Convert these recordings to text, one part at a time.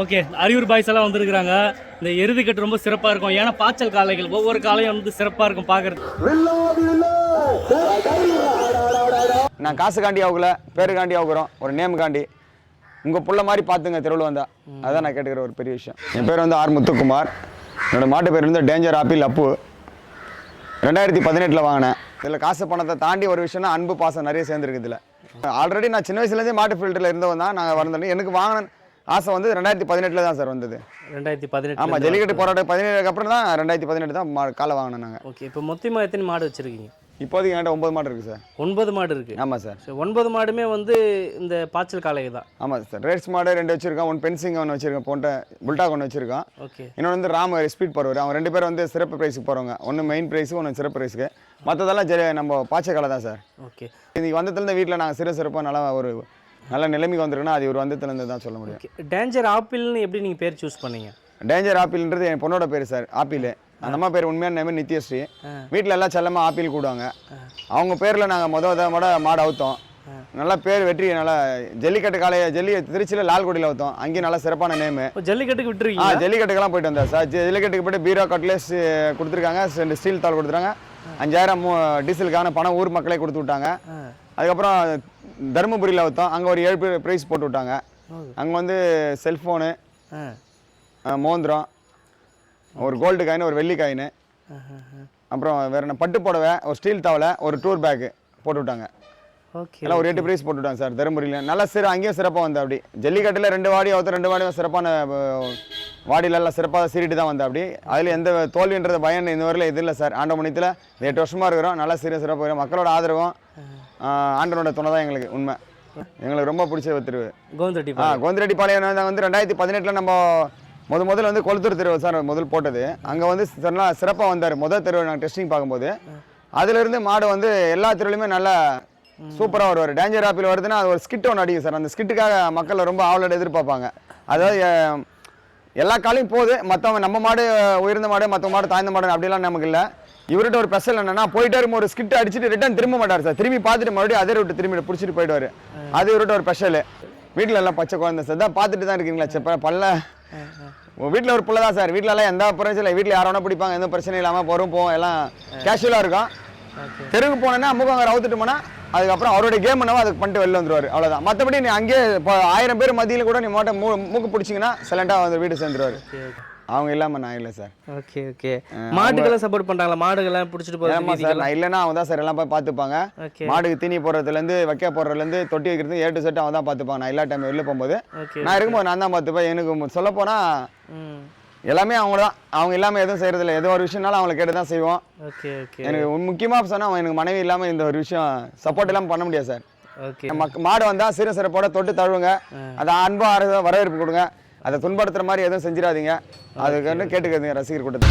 Okay Ariyur boys எல்லாம் வந்திருக்கிறாங்க. இந்த எருதுக்கட்டு ரொம்ப சிறப்பாக இருக்கும். ஏன்னா பாய்ச்சல் காளைகள் ஒவ்வொரு காளையும் வந்து சிறப்பாக இருக்கும் பார்க்கறது நான் காசு காண்டி ஆகல பேரு காண்டி ஆகுறோம். ஒரு நேம் காண்டி. உங்கள் புள்ள மாதிரி பார்த்துங்க தெருவில் வந்தா. அதான் நான் கேட்டுக்கிற ஒரு பெரிய விஷயம். என் பேர் வந்து ஆர். முத்துக்குமார். என்னோட மாட்டு பேர் வந்து டேஞ்சர் ஆப்பிள் அப்பு ரெண்டாயிரத்தி பதினெட்டில் வாங்கினேன். இதில் காசு பணத்தை தாண்டி ஒரு விஷயம்னா அன்பு பாசம் நிறைய சேர்ந்துருக்கு இதில். ஆல்ரெடி நான் சின்ன வயசுலேருந்தே மாட்டு ஃபீல்டில் இருந்தவன் தான். நாங்கள் வந்தோம் எனக்கு வாங்கினேன் ஆசை வந்து ரெண்டாயிரத்தி பதினெட்டில் தான் சார் வந்தது. ரெண்டாயிரத்தி பதினெட்டு ஆமாம் ஜல்லிக்கட்டு போராட்டம் பதினேழுக்கு அப்புறம் தான் ரெண்டாயிரத்தி பதினெட்டு தான் மா காலை வாங்கினோம் நாங்கள் ஓகே இப்போ மொத்தமாக எத்தனை மாடு வச்சிருக்கீங்க? இப்போதைக்கு என்கிட்ட ஒம்பது மாடு இருக்குது சார். ஒன்பது மாடு இருக்கு. ஆமாம் சார். சரி, ஒன்பது மாடுமே வந்து இந்த பாய்ச்சல் காளை தான். ஆமாம் சார் ரேட்ஸ் மாடு ரெண்டு வச்சிருக்கோம் ஒன் பென்சிங் ஒன்று வச்சிருக்கோம் போன்ற புல்டாக் ஒன்று வச்சிருக்கோம். ஓகே. இன்னொன்று வந்து ராம் ஸ்பீட் போகிறவர் அவங்க ரெண்டு பேரும் வந்து சிறப்பு ப்ரைஸுக்கு போகிறவங்க ஒன்று மெயின் ப்ரைஸு ஒன்று சிறப்பு ப்ரைஸுக்கு மற்றதெல்லாம் ஜெ நம்ம பாய்ச்சக்காலை தான் சார். ஓகே. இன்னைக்கு வந்ததுலேருந்து வீட்டில் நாங்கள் சிறு சிறப்பாக நல்லா ஒரு நல்ல நிலைமைக்கு வந்திருக்குன்னா அது ஒரு வந்ததுலேருந்து தான் சொல்ல முடியும். டேஞ்சர் ஆப்பிள்னு எப்படி நீங்கள் பேர் சூஸ் பண்ணீங்க? டேஞ்சர் ஆப்பிள்ன்றது என் பொண்ணோட பேர் சார் ஆப்பிள் அந்த அம்மா பேர் உண்மையான நேம் நித்யஸ்ரீ. வீட்டில் எல்லாம் செல்லமாக ஆப்பிள் கூடுவாங்க. அவங்க பேரில் நாங்கள் மொதல் வித மாட அவுத்தோம். நல்லா பேர் வெற்றி நல்லா ஜல்லிக்கட்டு காலைய ஜல்லி திருச்சியில் லால்குடியில் அவுத்தோம். அங்கேயும் நல்லா சிறப்பான நேமு. ஜல்லிக்கட்டுக்கு ஆ விட்டுருக்கீங்க ஜல்லிக்கட்டுக்கெல்லாம் போயிட்டு வந்தேன் சார் ஜல்லிக்கட்டுக்கு போயிட்டு பீரோ கட்லேஸ் கொடுத்துருக்காங்க. ரெண்டு ஸ்டீல் தாள் கொடுத்துருக்காங்க. அஞ்சாயிரம் டீசலுக்கான பணம் ஊர் மக்களே கொடுத்து விட்டாங்க. அதுக்கப்புறம் தருமபுரியில் வைத்தோம் அங்கே ஒரு ஏழு ப்ரைஸ் போட்டு விட்டாங்க. அங்கே வந்து செல்ஃபோனு மோந்திரம் ஒரு கோல்டு காயின் ஒரு வெள்ளி காயின் அப்புறம் வேற என்ன பட்டு புடவை ஒரு ஸ்டீல் தவளை ஒரு டூர் பேக்கு போட்டு விட்டாங்க. ஓகே எல்லாம் ஒரு எட்டு ப்ரைஸ் போட்டு விட்டாங்க சார் தருமபுரியில். நல்லா சிற அங்கேயும் சிறப்பாக வந்தேன் அப்படி. ஜல்லிக்கட்டில் ரெண்டு வாடி ஒருத்தர் ரெண்டு வாடி சிறப்பான அஹ், வாடியில எல்லாம் சிறப்பாக சீரிட்டு தான் வந்தேன் அப்படி. அதில் எந்த தோல்வின்றது பயம் இந்த வரையில் இது இல்லை சார். ஆண்ட மணியத்தில் எட்டு வருஷமாக இருக்கிறோம். நல்லா சிறிய சிறப்பாக. மக்களோட ஆதரவும் ஆண்டனோட துணை தான் எங்களுக்கு உண்மை. எங்களுக்கு ரொம்ப பிடிச்ச திருவு. கோந்தட்டி ஆ கோந்திரெட்டி பாளையம் வந்து- வந்து ரெண்டாயிரத்தி பதினெட்டில் நம்ம முத முதல்ல வந்து கொளுத்தூர் தெருவு சார் முதல் போட்டது. அங்கே வந்து சிறப்பாக வந்தார். முதல் தெருவு நாங்கள் டெஸ்டிங் பார்க்கும்போது. அதுலேருந்து மாடு வந்து எல்லா தெருவுலையுமே நல்லா சூப்பராக வருவார். டேஞ்சர் ஆப்பிள் வருதுன்னா அது ஒரு ஸ்கிட் ஒன்று அடிக்கும் சார். அந்த ஸ்கிட்டுக்காக மக்கள் ரொம்ப ஆவலோட எதிர்பார்ப்பாங்க. அதாவது எல்லா காலையும் போகுது. மற்றவங்க நம்ம மாடு உயர்ந்த மாடு மற்ற மாடு தாய்ந்த மாடு அப்படிலாம் நமக்கு இல்லை. இவர்கிட்ட ஒரு ஸ்பெஷல் என்னன்னா போயிட்டே இருக்கும் ஒரு ஸ்கிட் அடிச்சுட்டு ரிட்டர்ன் திரும்ப மாட்டார் சார் திரும்பி பார்த்துட்டு மறுபடியும் அதே விட்டு திரும்பி பிடிச்சிட்டு போயிடுவார். அது இவர்கிட்ட ஒரு ஸ்பெஷல் வீட்டில் எல்லாம் பச்சை குழந்தை சார் தான் பார்த்துட்டு தான் இருக்கீங்களா செப்ப பல்ல? வீட்டில் ஒரு பிள்ளை தான் சார் வீட்டில் எல்லாம் எந்த பிரச்சனை இல்லை. வீட்டில் யாரை வேணா பிடிப்பாங்க எந்த பிரச்சனையும் இல்லாமல் வரும் போவோம் எல்லாம் கேஷுவலாக இருக்கும். தெருவுக்கு போனேன்னா முகம் ரவுத்துட்டு போனா அதுக்கப்புறம் அவருடைய கேம் என்னவோ அதுக்கு பண்ணிட்டு வெளில வந்துருவாரு. அவ்வளவுதான். மற்றபடி நீ அங்கேயே இப்போ ஆயிரம் பேர் மத்தியில் கூட நீ மோட்டை மூ மூக்கு பிடிச்சிங்கன்னா சைலண்டாக வந்து வீடு சேர்ந்துருவாரு. அவங்க இல்லாமல் நான் இல்லை சார். Okay okay. மாட்டுக்கெல்லாம் சப்போர்ட் பண்றாங்களா? மாடுகள்லாம் பிடிச்சிட்டு போகிறது சார் நான் இல்லைன்னா அவங்க தான் சார் எல்லாம் போய் பார்த்துப்பாங்க. மாடுக்கு தீனி போடுறதுலேருந்து வைக்க போடுறதுலேருந்து தொட்டி வைக்கிறது ஏ டு செட் அவன் தான் பார்த்துப்பாங்க. நான் எல்லா டைம் வெளில போகும்போது. நான் இருக்கும்போது நான் தான் பார்த்துப்பேன். எனக்கு சொல்ல போனால் ம். எல்லாமே அவங்க தான். அவங்க இல்லாமல் எதுவும் செய்கிறதில்ல ஏதோ ஒரு விஷயம்னாலும் அவங்களை கேட்டு தான் செய்வோம். எனக்கு முக்கியமாக சொன்னால் அவன் எனக்கு மனைவி இல்லாமல் இந்த ஒரு விஷயம் சப்போர்ட் இல்லாமல் பண்ண முடியாது சார். மாடு வந்தால் சிறு சிறப்போட தொட்டு தழுவுங்க. அதை அன்பா அர- வரவேற்பு கொடுங்க. அதை துன்படுத்துற மாதிரி எதுவும் செஞ்சிடாதீங்க. அதுக்கு கேட்டுக்கிறதுங்க ரசிகர் கூட்டத்தை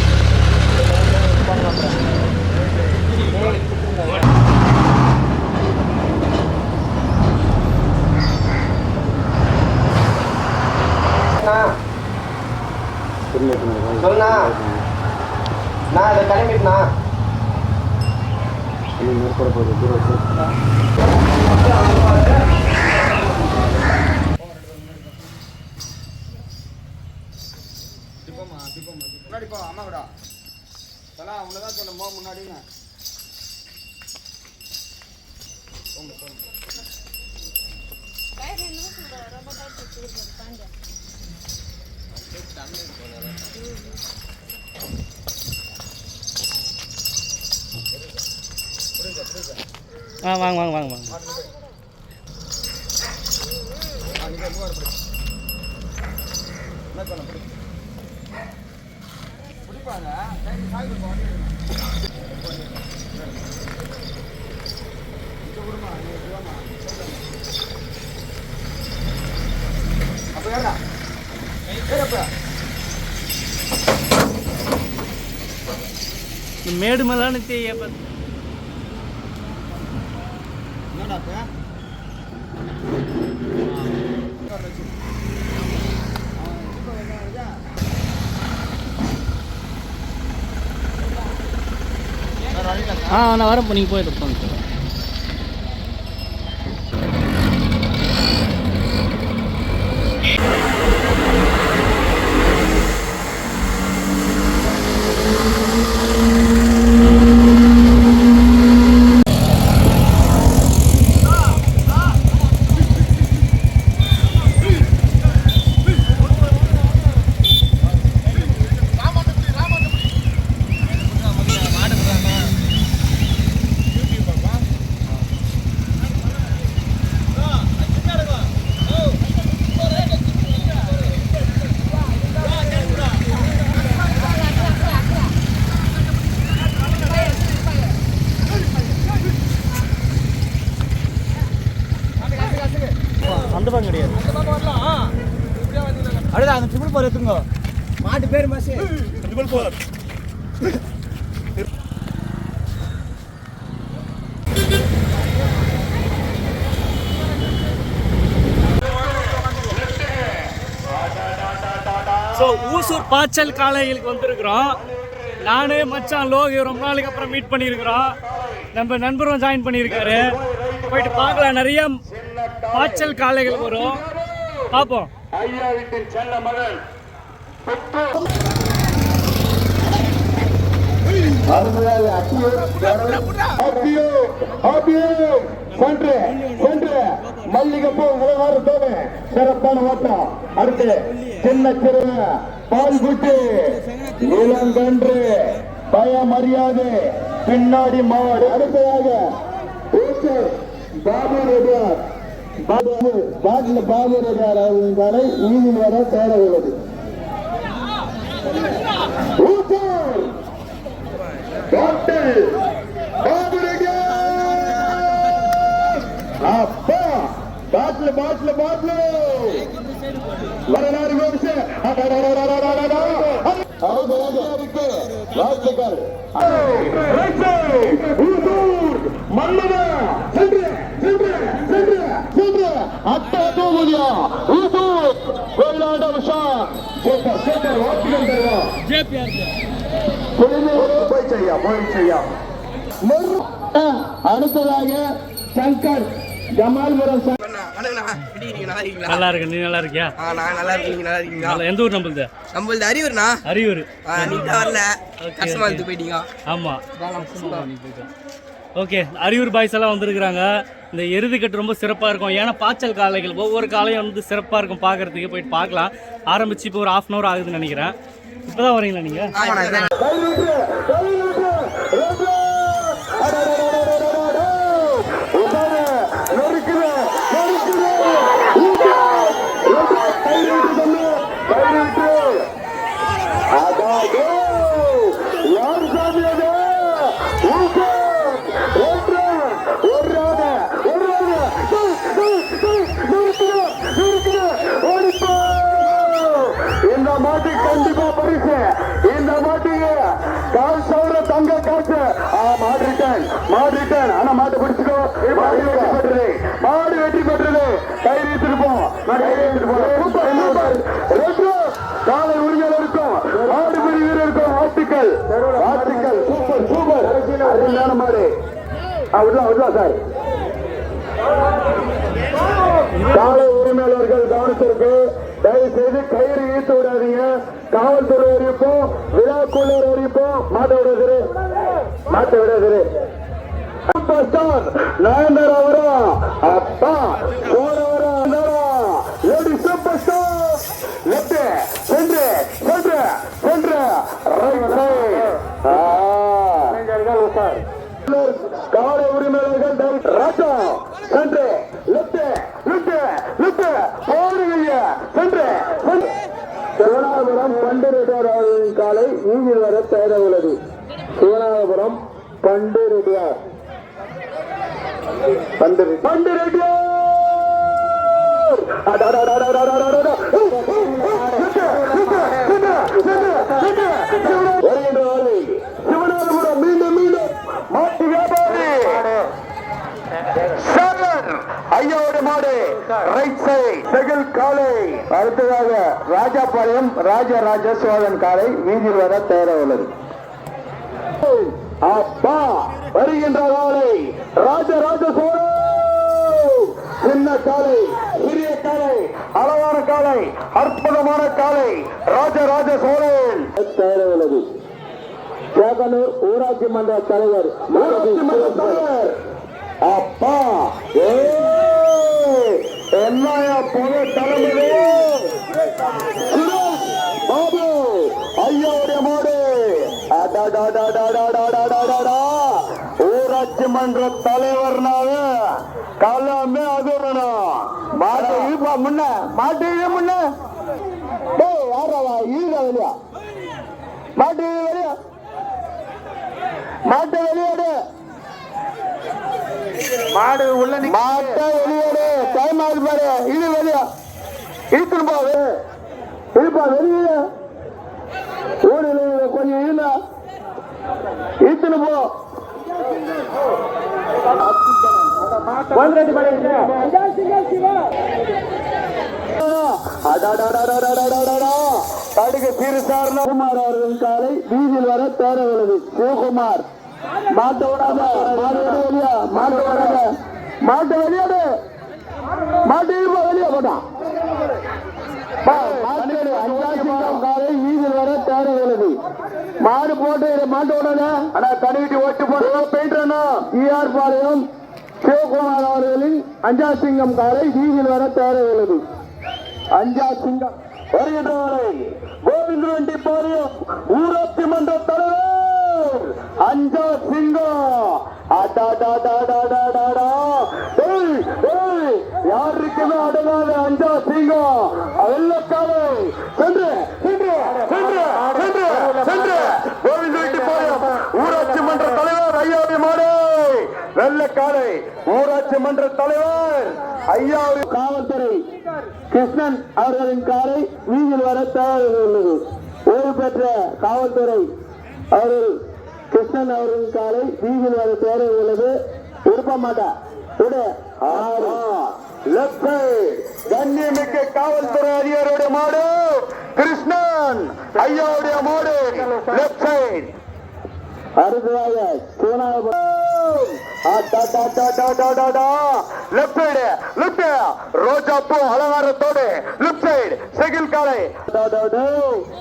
சொல்லுண்ணா நான் இதை கிளம்பிட்டுண்ணா முன்னாடி போ அம்மா கூட. தலா அவங்கள தான் சொன்ன மோ முன்னாடின்னு. ஆ வாங்க வாங்க வாங்க வாங்க. என்ன சொன்ன பிடி பிடிப்பாங்க அப்போ ஏடா ஏறப்பா இந்த மேடு மேலான தேய என்னடா ஆ நான் வரேன் நீங்கள் போயிட்டு போங்க அந்த பக்கம் கிடையாது அடுத்து அந்த ட்ரிபிள் போர் எடுத்துங்க மாட்டு பேர் மாசே. ஸோ ஊசூர் பாய்ச்சல் காளைகளுக்கு வந்திருக்கிறோம். நானே மச்சான் லோகி ரொம்ப நாளைக்கு அப்புறம் மீட் பண்ணியிருக்கிறோம். நம்ம நண்பரும் ஜாயின் பண்ணியிருக்காரு. போயிட்டு பார்க்கலாம். நிறைய பாய்ச்சல் காளைகள் வரும். பார்ப்போம். ஐயா வீட்டின் செல்ல மகள் மல்லிகைப்பூ உலகாறு தோமை சிறப்பான ஓட்டம் அடுத்து சின்ன சிறு பால் குட்டி இளங்கன்று பயம் அறியாது பின்னாடி மாடு அடுத்ததாக பாபு ரெடியார் பாட்டில் பாபு ரெடியார் அவர்களின் காலை ஈவில் வர தேட உள்ளது. ஊட்டூர் அப்பா! பாட்டில் பாட்டில் பாட்டில்! வரலாறு வாழ்த்துக்கள் மன்னவ சென்று சென்று சென்று! ಅಟ್ಟೋಗುವುದಿಲ್ಲ ಇದು ಕೋಲಾಟ ವಿಷ அடுத்ததாக சங்கர் ஜமால் முரம் நல்லா இருக்கு நீ நல்லா இருக்கியா? நான் நல்லா இருக்கீங்க நல்லா இருக்கீங்களா? எந்த ஊர் நம்மளுது? நம்மளுது அரியூர்ண்ணா அரியூர் நீங்க வரல. கஷ்டமா இருந்து போயிட்டீங்க. ஆமா. ஓகே அரியூர் பாய்ஸ் எல்லாம் வந்திருக்கிறாங்க. இந்த எருதுக்கட்டு ரொம்ப சிறப்பாக இருக்கும் ஏன்னா பாய்ச்சல் காளைகள் ஒவ்வொரு காலையும் வந்து சிறப்பாக இருக்கும் பார்க்கறதுக்கு போயிட்டு பார்க்கலாம் ஆரம்பிச்சு இப்போ ஒரு ஆஃப் அன் ஹவர் ஆகுதுன்னு நினைக்கிறேன் இப்போ தான் வரீங்களா நீங்கள் கால் சவுர தங்க காசு ஆ, மாடு ரிட்டர்ன் மாடு ரிட்டர்ன் ஆனா மாட்டை பிடிச்சிக்கோ. மாடு வெற்றி பெற்றது. மாடு வெற்றி பெற்றது. கை வைத்திருப்போம் கை வைத்திருப்போம் சூப்பர், சூப்பர். ரெட்ரோ, மாடு பிரி வீரருக்கும் வாழ்த்துக்கள் வாழ்த்துக்கள் சூப்பர் சூப்பர். அருமையான மாடு. ஆ, விடலாம் சார். காலை உரிமையாளர்கள் கவனத்திற்கு தயவு செய்து கயிறு ஈட்டு விடாதீங்க. காவல்துறை அறிவிப்போம். விழாக்குள்ளர் அறிவிப்போம். மாட்ட விடாதிரு மாட்ட விடாதிரு நயன்தாரா வரும் அப்பா போன லேடி சூப்பர் ஸ்டார் லெப்ட் சென்று சென்று சென்று. ரைட் சைடு காலை உரிமையாளர்கள் ராஜா. சென்று லெப்ட் லெப்ட் எடுத்து போடுகைய சென்று காலை ஊழில் வர தேட உள்ளது சிவனாபுரம் பண்டிரெட்டியார் பண்டிரெட்டியார் ஐயாவோட மாடு. ரைட் சைட் செகில் காலை. அடுத்ததாக ராஜாபாளையம் ராஜராஜ சோழன் காலை வீதியில் வர தேர உள்ளது அப்பா வருகின்ற காலை ராஜராஜ சின்ன காலை சிறிய காலை அழகான காலை அற்புதமான காலை ராஜராஜ சோழன். தேவையுள்ளது சேகனூர் ஊராட்சி மன்ற தலைவர். ஊராட்சி மன்ற தலைவர். a parte. மாடு உள்ள மாட்டை வெளியாடு. டைம் ஆகுது பாரு. இழு வெளியா. இழுத்துன்னு போ இழுப்பா வெளியே ஊரில் கொஞ்சம் இழுந்தா இழுத்துன்னு போ. கடுகு சிறுசார் குமார் அவர்கள் காலை வீதியில் வர தேர உள்ளது சிவகுமார். மாட்டு ஓடாத மாடு வெளியா மாடு ஓடாத மாட்டு வெளியாடு மாட்டு ஈர்ப்பா வெளியே போட்டான் மாடு போட்டு மாட்டு விடாத ஆனா கழுவிட்டு ஓட்டு போடுறோம் பெயிண்டா இஆர் பாளையம் சிவகுமார் அவர்களின் அஞ்சா சிங்கம் காரை வீதியில் வர தேவையுள்ளது அஞ்சா சிங்கம். வருகின்றவரை கோவிந்தவண்டி பாளையம் ஊராட்சி மன்ற தலைவர். அஞ்சா சிங்கம் யாருக்குமே அடங்காத அஞ்சா சிங்கம் வெள்ளக்காலை சென்று சென்று சென்று சென்று சென்று. கோவிந்தரெட்டி ஊராட்சி மன்ற தலைவர் ஐயாவி மாடு. வெள்ளக்காலை ஊராட்சி மன்ற தலைவர் ஐயாவி. காவல்துறை கிருஷ்ணன் அவர்களின் காரை வீதியில் வர தயாராக உள்ளது. ஓய்வு பெற்ற காவல்துறை அவர்கள் கிருஷ்ணன் அவர்களின் காலை வீதியில் வர தயாராக உள்ளது. விருப்ப மாட்டா. விடு. கண்ணியமிக்க காவல்துறை அதிகாரியுடைய மாடு. கிருஷ்ணன் ஐயாவுடைய மாடு. Left side. அடுத்ததாக லெப்ட் சைடு லெப்ட் ரோஜா பூ அலங்காரத்தோடு லெப்ட் சைடு செகில் காலை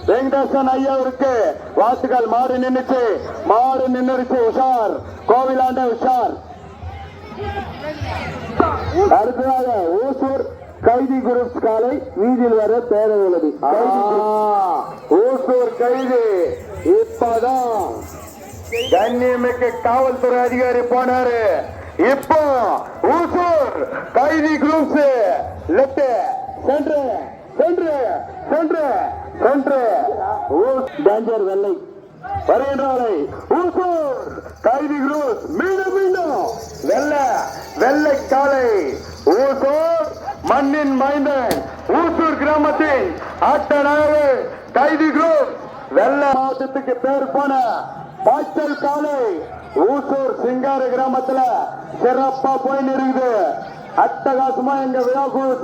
வெங்கடேசன் ஐயாவிற்கு வாத்துகள் மாடு நின்னுச்சு. மாடு நின்னுருச்சு உஷார். கோவிலாண்ட உஷார். அடுத்ததாக ஓசூர் கைதி குரூப் காலை வீதியில் வர தேவை உள்ளது ஓசூர் கைதி. இப்பதான். கண்ணியமிக்க காவல்துறை அதிகாரி போனாரு. இப்போ ஊசூர் கைதி குரூப்ஸ் லெப்ட் சென்று சென்று சென்று சென்று. டேஞ்சர் வெள்ளை. வருகின்றாலை ஊசூர் கைதி குரூப் மீண்டும் மீண்டும். வெள்ள வெள்ளை காலை. ஊசூர் மண்ணின் மைந்தன். ஊசூர் கிராமத்தின் ஆட்டனாக கைதி குரூப் வெள்ள. மாவட்டத்துக்கு பேர் போன பாய்ச்சல் காலை ஊசூர் சிங்கார கிராமத்துல சிறப்பா போயின்னு இருக்குது அட்டகாசமா எங்க விழாக்குழு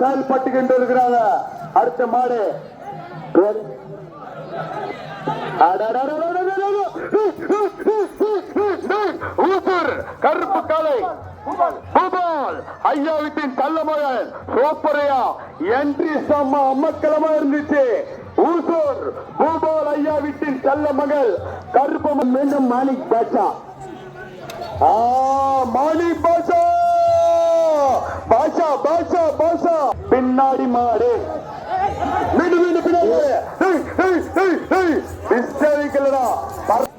கொண்டு இருக்கிறாங்க. அடுத்த மாடு. ஊசூர் கருப்பு காலை பூபால் ஐயா வீட்டின் கள்ள மகன் சோப்பரையா என்ட்ரி செம்ம அம்மக்கிழமா இருந்துச்சு ஊசூர் பூபால் ஐயா வீட்டின் கள்ள மகள் கருப்பமன் மீண்டும் மாணிக் பாஷா ஆ மாணிக் பாஷா பாஷா பாஷா பாஷா பின்னாடி மாடு மீண்டும் மீண்டும் பின்னாடி ஹேய், ஹேய், ஹேய், ஹேய். விசாரிக்கலடா பர-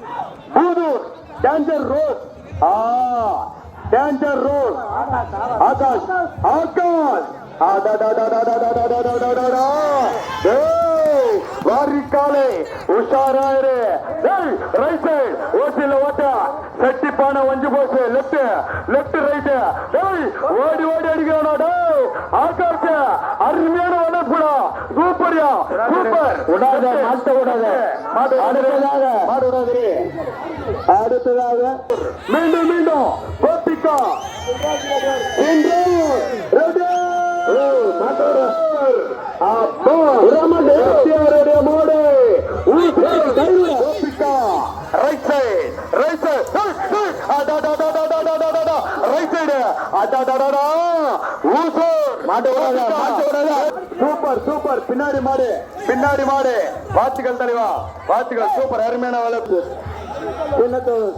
பூதூர் டேஞ்சர் ரோட் ஆ டேஞ்சர் ரோட் ஆகாஷ் ஆகாஷ் ஆடாடாடாடாடாடாடாடாடாடா. ஏய், வாரிக்காலே உஷாராயிரு. ரைட் சைடு ஓசில ஓட்ட. செட்டி பானை வஞ்சு போச்சு. லெஃப்ட் லெஃப்ட் ரைட் ஏய் ஓடி ஓடி அடிக்கிறானா? டேய் ஆகாஷ் அருமையான வளர்ப்புடா சூப்பர்யா சூப்பர். விடாத மாட்ட விடாத. அடுத்ததாக. அடுத்ததாக. மீண்டும் மீண்டும் கோபிகா. இன்று ரெடி மாட்டோட. அப்போ சூப்பர் சூப்பர். பின்னாடி மாடு பின்னாடி மாடு. வாழ்த்துக்கள் தலைவா வாழ்த்துக்கள் சூப்பர் அருமையான வளர்ப்பு.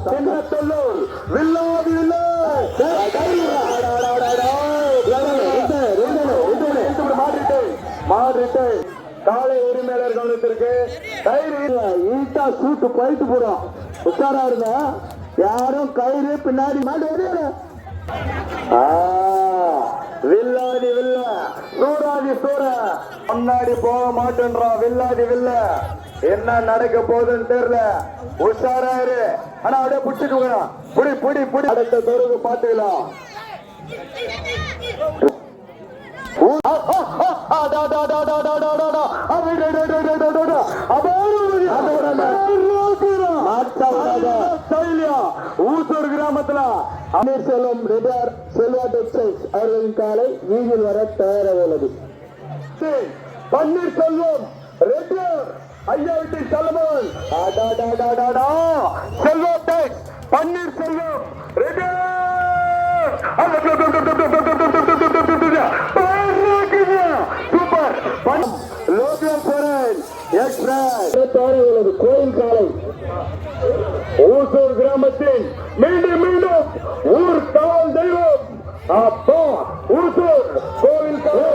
சின்னத்தல்லூர் வில்லாதி வில்லை. மாறிட்டு காலை உரிமையாளர் கவனத்திற்கு கயிறு ஈட்டா சூட்டு போயிட்டு போறோம் உஷாரா யாரும் கயிறு பின்னாடி மாடு வெளியில ஆ, வில்லாதி வில்ல சூராதி சூர முன்னாடி போக மாட்டேன்றா வில்லாதி வில்ல. என்ன நடக்க போகுதுன்னு தெரியல. உஷாரா இரு. ஆனா அப்படியே புடிச்சுட்டு புடி புடி புடி. அடுத்த தெருவுக்கு பாத்துக்கலாம் ஊசூர் கிராமத்துல அமீர் செல்வம் ரெடியார் செல்வா டெக்ஸ்டைல்ஸ் அவர்களின் காலை வீதியில் வர தயாராக உள்ளது Panneerselvam Reddiar ஐயாவிட்டி Tata Selva tex Panneerselvam Reddiar super express கோயில் காலை. ஊசூர் கிராமத்தின் மீண்டும் மீண்டும் ஊர் காவல் தெய்வம். அப்பா ஊசூர் கோவில் காலை.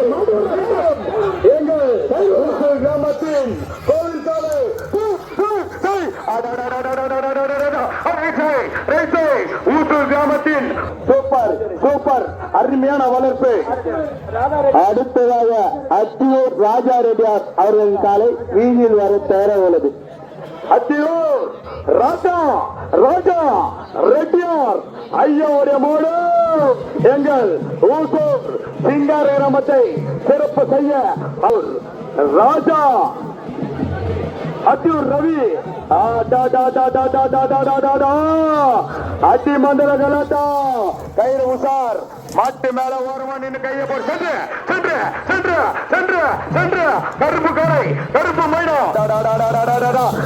எங்கள் ஊசூர் கிராமத்தின் கோவில் காலை. ஊசூர் கிராமத்தின் சூப்பர் சூப்பர். அருமையான வளர்ப்பு. அடுத்ததாக அத்தியூர் ராஜா ரெட்டியார் அவர்களின் காலை வீதியில் வர தயாராக உள்ளது. அத்தியூர் ராஜா ராஜா ரெட்டியார் ஐயாவுடைய மூடு. எங்கள் ஊசூர் சிங்கார கிராமத்தை சிறப்பு செய்ய அவர் ராஜா. அத்தியூர் ரவி அத்தி மந்திர கலாட்டா கயிறு உசார் மாட்டு மேல ஓரமா நின்று கையை போட்டு சென்று சென்று சென்று சென்று சென்று கருப்பு கடை கருப்பு மைனம்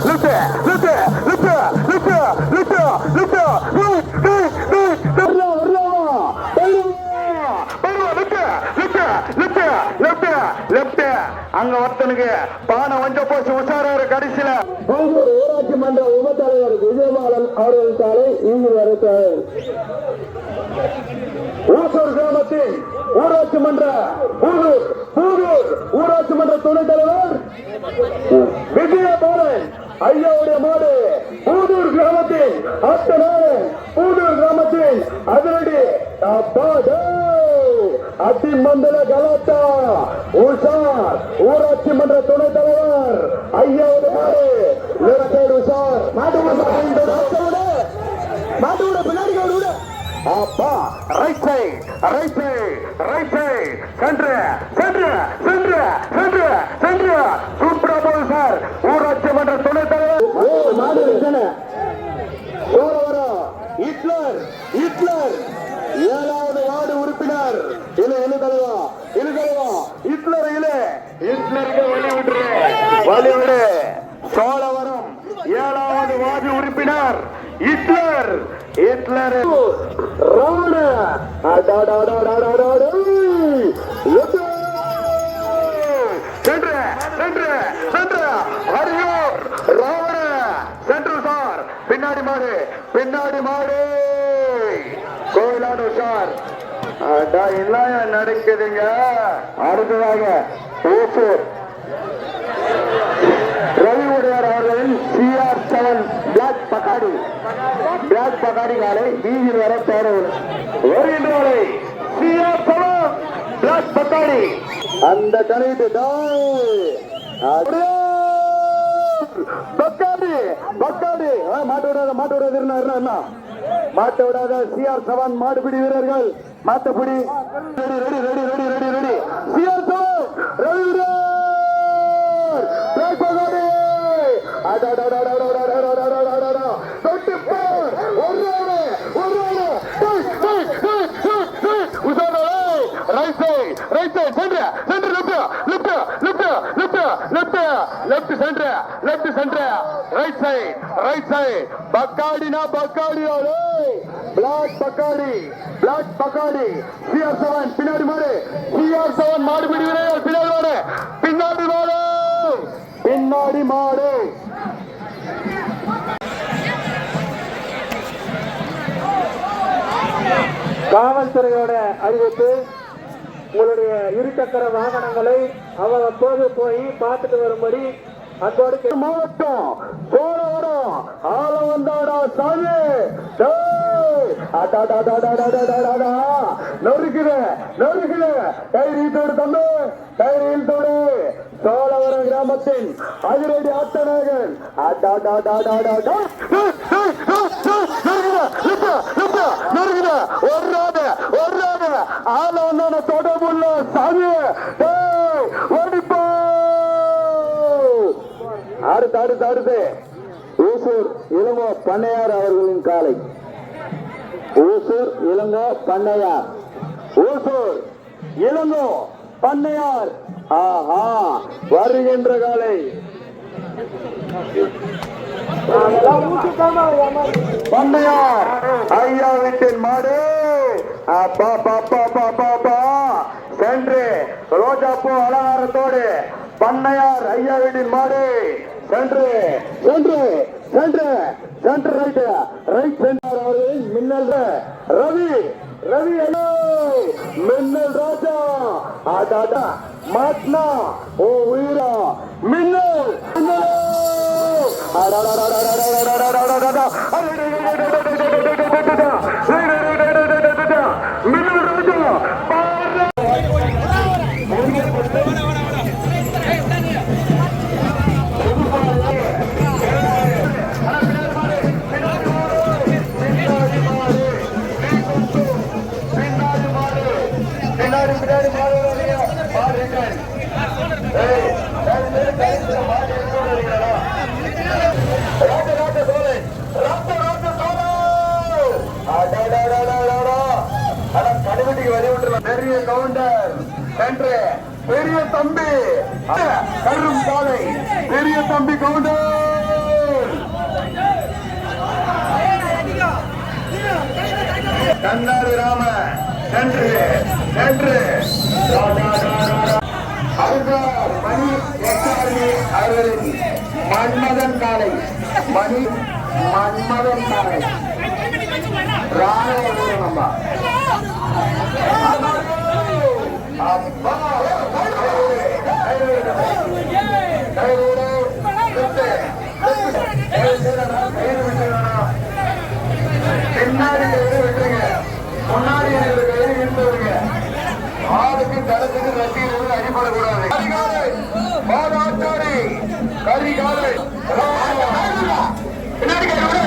left left left left left left left left left left அங்க ஒருத்தனுக்கு பானை வஞ்ச போச்சு உஷாராரு கடைசியில. ஊராட்சி மன்ற உப தலைவர் விஜயபாலன் அவர்கள் சாலை இங்கு வருகிறார் ஊசூர் கிராமத்தின் ஊராட்சி மன்ற ஊரூர் பூதூர் ஊராட்சி மன்ற துணைத் தலைவர் விஜயபாலன் ஐயாவுடைய மாடு பூதூர் கிராமத்தின் அத்தனை பூதூர் கிராமத்தின் அதிரடி அப்பாடா. அத்திமண்டல கலாட்டா உஷார் ஊராட்சி மன்ற துணைத் தலைவர் ஐயாவுடைய மாடு லெஃப்ட் சைடு உஷார் மாட்டு மாட்டு விட பின்னாடி விட அப்பா right side right side right side சென்று சென்று சென்று சென்று சென்று சூப்பரா போகுது சார் ஊராட்சி மன்ற துணைத் தலைவர். மாடு சோழவரம் ஹிட்லர் ஹிட்லர். வார்டு உறுப்பினர் இல இல தலைவா இல தலைவா ஹிட்லர் இல ஹிட்லருக்கு வழி விட்டுரு வழி விடு சோழவரம் ஏழாவது வார்டு உறுப்பினர் ஹிட்லர். ஹிட்லர். ராவண சென்று சென்று சென்று. அரியூர் ராவண சென்று சார். பின்னாடி மாடு பின்னாடி மாடு. கோயிலாடு சார். அடா எல்லாம் நடக்குதுங்க? அடுத்ததாக ஓசூர். ரவி உடையார் அவர்களின் C R seven black Pakkadi black Pakkadi காலை வீதியில் வர தேர்வு வருகின்றவரை C R seven black Pakkadi அந்த கணிட்டு பக்காடி பக்காடி ஆ, மாட்ட விடாத மாட்ட விடாத இருந்தா இருந்தா என்ன மாட்ட விடாத சிஆர் செவன் மாடுபிடி வீரர்கள். மத்தபடி ready ready ready ready ready ready C S O Ravindar black Pakadi தொட்டு போர் ஒரு ரன் ஒரு run உசானோ right side right side centre centre left left left left left centre left centre right side right side பக்காடினா பக்காடியா டேய் black Pakkadi black Pakkadi C R seven பின்னாடி மாறு CR seven மாடு பிடி பின்னாடி மாடு. பின்னாடி மாறு பின்னாடி மாடு. காவல்துறையோட அறிவிப்பு உங்களுடைய இருசக்கர வாகனங்களை அவ்வப்போது போய் பார்த்துட்டு வரும்படி அங்கோடு மாவட்டம் போறவரும் ஆள வந்தாடா சாமி. நொறுக்குது நொறுக்குது கயிறு இழுத்தோடு தம்பி கயிறு இழுத்தோடு சோழவரம் கிராமத்தின் அதிரடி ஆட்டநாயகன் அடாடாடாடாடாடா. நொறுக்குது, நிறுத்து, ஆள தொடர்புள்ள சாமி ஓடிப்போ அடுத்து அடுத்து அடுத்து ஊசூர் இளங்கோ பண்ணையார் அவர்களின் காலை ஊசூர் இளங்கோ பண்ணையார். ஊசூர் இளங்கோ பண்ணையார். ஆஹா வருகின்ற காலை. பண்ணையார் ஐயா வீட்டின் மாடு. அப்பா பாப்பா பாப்பா பா சென்று ரோஜாப்பூ அலங்காரத்தோடு பண்ணையார் ஐயா வீட்டின் மாடு. சென்று சென்று சென்று சென்று ரைட் ரைட் சென்று. மின்னல் ரவி ரவி ஐயோ மின்னல் ராஜா ஆடாடா மாட்னா ஓ உயிரா மின்னல் மின்னல் மின்னல் கவுண்டர் என்று பெரிய தம்பி கரும் பாலை பெரிய தம்பி கவுண்டர். கண்ணாடி ராம நன்று நன்று. மணி எட்டாரி அவர்களின் மன்மதன் காலை மணி மன்மதன் காலை. ராணுவ நம்ம பின்னாடி விட்டுருங்க முன்னாடி எனக்கு கையில் இருந்தவருங்க ஆளுக்கு தளத்துக்கு ரசிகர்கள் அடிபடக்கூடாது மாதாச்சாரி கரிகாலை பின்னாடி கையோட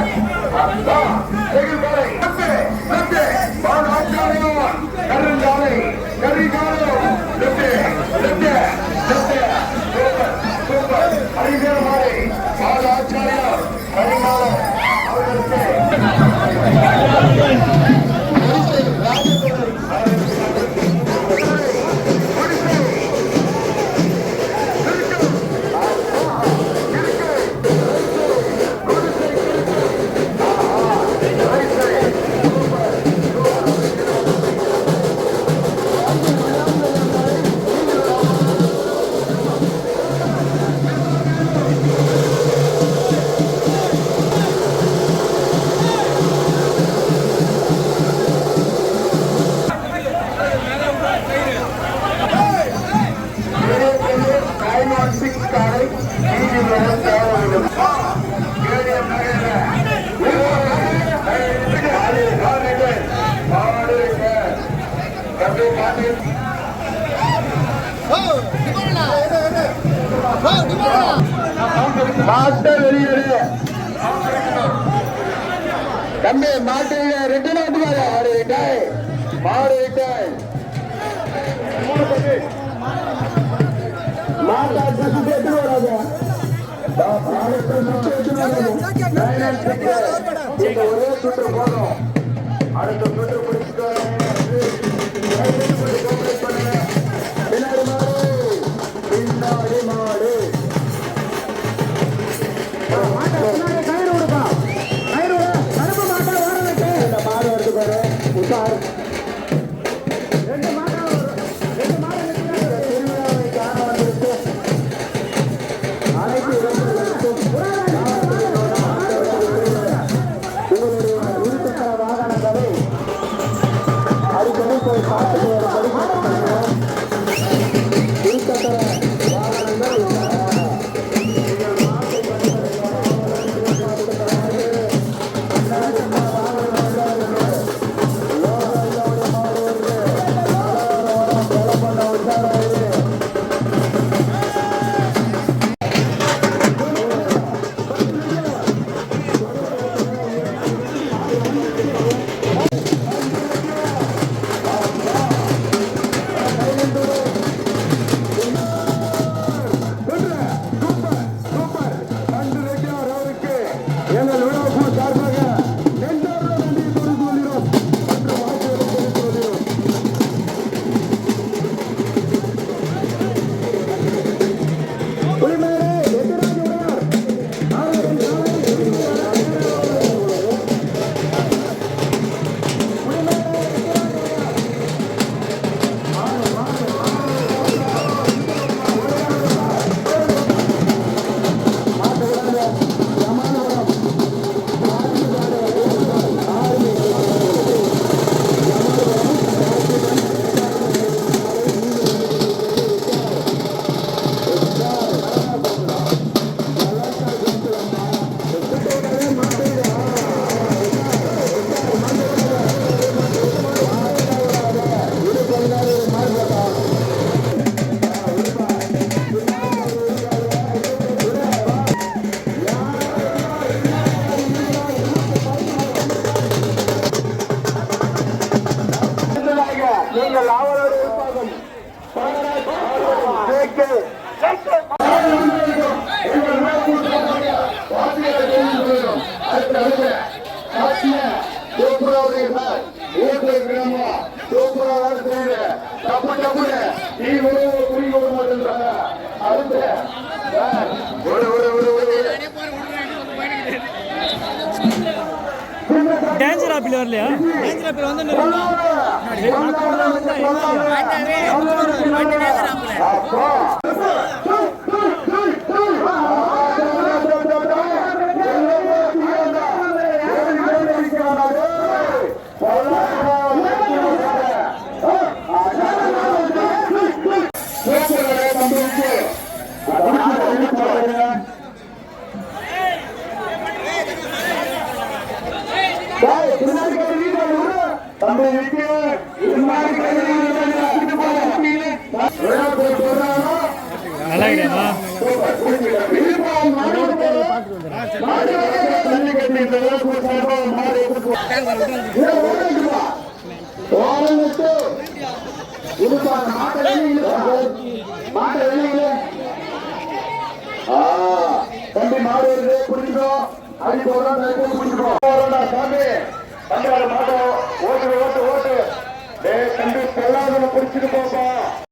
மாஸ்டர் வெளியேறு தம்பி மாட்டு ரெண்டு நாட்டு மாடு. விட்டாய் மாடு விட்டாய் மாட்டா ட்ரெஸ் எடுத்து வராத. ஒரே சுற்று போதும். அடுத்த சுற்று பிடிச்சிட்டு Amen.